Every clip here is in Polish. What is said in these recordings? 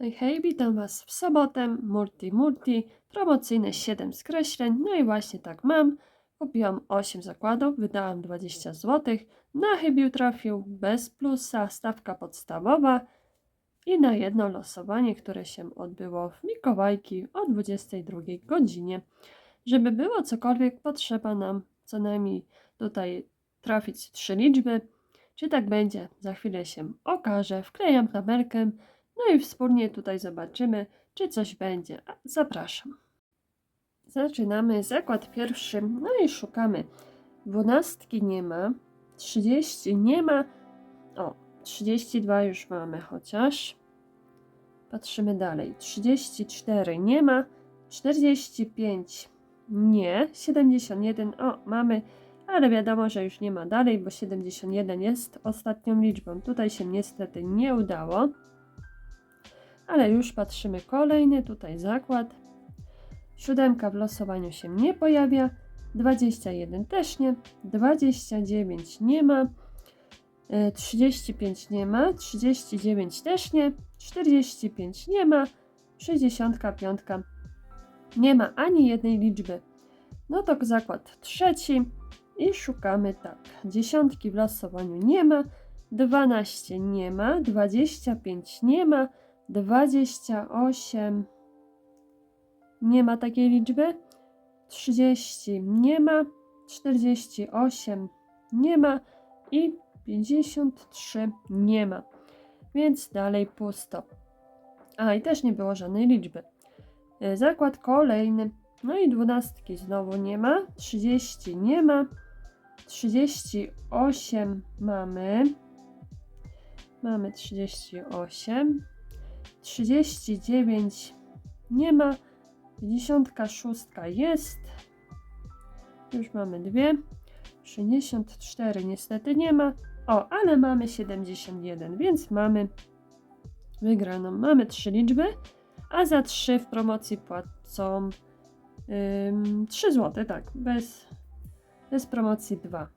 Hej, hej, witam Was w sobotę, Multi Multi, promocyjne 7 skreśleń, no i właśnie tak mam. Kupiłam 8 zakładów, wydałam 20 zł, na chybił trafił, bez plusa, stawka podstawowa i na jedno losowanie, które się odbyło w Mikołajki o 22 godzinie. Żeby było cokolwiek, potrzeba nam co najmniej tutaj trafić trzy liczby. Czy tak będzie, za chwilę się okaże. Wklejam tabelkę, no i wspólnie tutaj zobaczymy, czy coś będzie. Zapraszam. Zaczynamy zakład pierwszy, no i szukamy. Dwunastki nie ma, 30 nie ma, o, 32 już mamy chociaż. Patrzymy dalej. 34 nie ma, 45 nie, 71 o, mamy, ale wiadomo, że już nie ma dalej, bo 71 jest ostatnią liczbą. Tutaj się niestety nie udało. Ale już patrzymy kolejny, tutaj zakład. Siódemka w losowaniu się nie pojawia. 21 też nie. 29 nie ma. e, 35 nie ma. 39 też nie. 45 nie ma. 65 nie ma ani jednej liczby. No to zakład trzeci i szukamy tak. Dziesiątki w losowaniu nie ma. 12 nie ma. 25 nie ma. 28 nie ma takiej liczby, 30 nie ma, 48 nie ma i 53 nie ma. Więc dalej pusto. A i też nie było żadnej liczby. E, Zakład kolejny. No i dwunastki znowu nie ma, 30 nie ma, 38 mamy. Mamy 38. 39 nie ma, 56 jest, już mamy dwie, 64 niestety nie ma, o, ale mamy 71, więc mamy wygraną. Mamy trzy liczby, a za trzy w promocji płacą ym, 3 zł, tak, bez, bez promocji 2.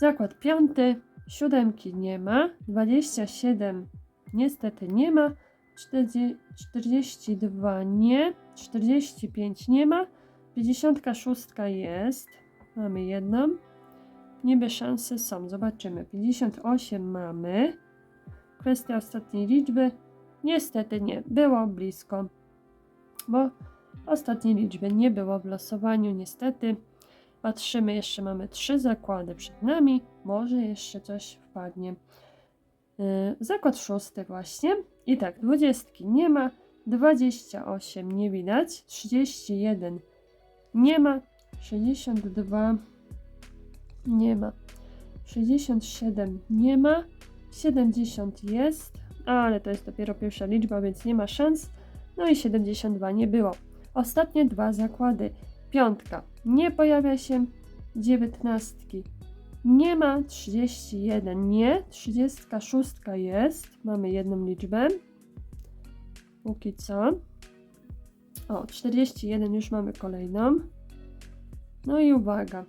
Zakład piąty, siódemki nie ma, 27 niestety nie ma, 40, 42 nie, 45 nie ma, 56 jest, mamy jedną, niby szanse są, zobaczymy, 58 mamy, kwestia ostatniej liczby, niestety nie, było blisko, bo ostatniej liczby nie było w losowaniu, niestety, patrzymy, jeszcze mamy trzy zakłady przed nami, może jeszcze coś wpadnie. Yy, Zakład szósty właśnie. I tak, dwudziestki nie ma, 28 nie widać, 31 nie ma, 62 nie ma, 67 nie ma, 70 jest, ale to jest dopiero pierwsza liczba, więc nie ma szans. No i 72 nie było. Ostatnie dwa zakłady. Piątka nie pojawia się, dziewiętnastki nie ma 31, nie. 36 jest. Mamy jedną liczbę. Póki co. O, 41 już mamy kolejną. No i uwaga.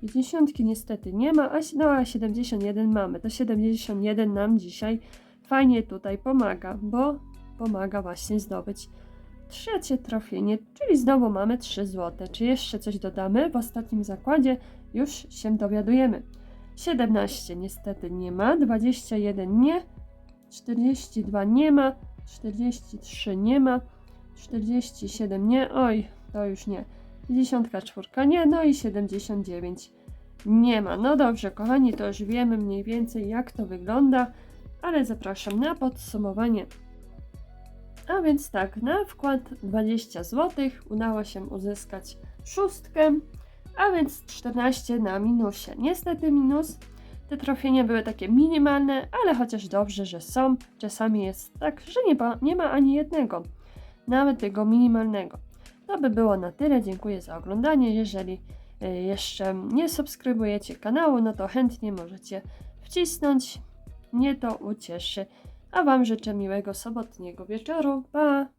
50 niestety nie ma, a, no a 71 mamy. To 71 nam dzisiaj fajnie tutaj pomaga, bo pomaga właśnie zdobyć trzecie trafienie, czyli znowu mamy 3 zł. Czy jeszcze coś dodamy? W ostatnim zakładzie już się dowiadujemy. 17 niestety nie ma, 21 nie, 42 nie ma, 43 nie ma, 47 nie, oj, to już nie. 54 nie, no i 79 nie ma. No dobrze, kochani, to już wiemy mniej więcej jak to wygląda, ale zapraszam na podsumowanie. A więc tak, na wkład 20 zł udało się uzyskać szóstkę, a więc 14 na minusie. Niestety minus. Te trafienia były takie minimalne, ale chociaż dobrze, że są. Czasami jest tak, że nie ma, nie ma ani jednego, nawet tego minimalnego. To by było na tyle. Dziękuję za oglądanie. Jeżeli y, jeszcze nie subskrybujecie kanału, no to chętnie możecie wcisnąć. Mnie to ucieszy. A Wam życzę miłego sobotniego wieczoru. Pa!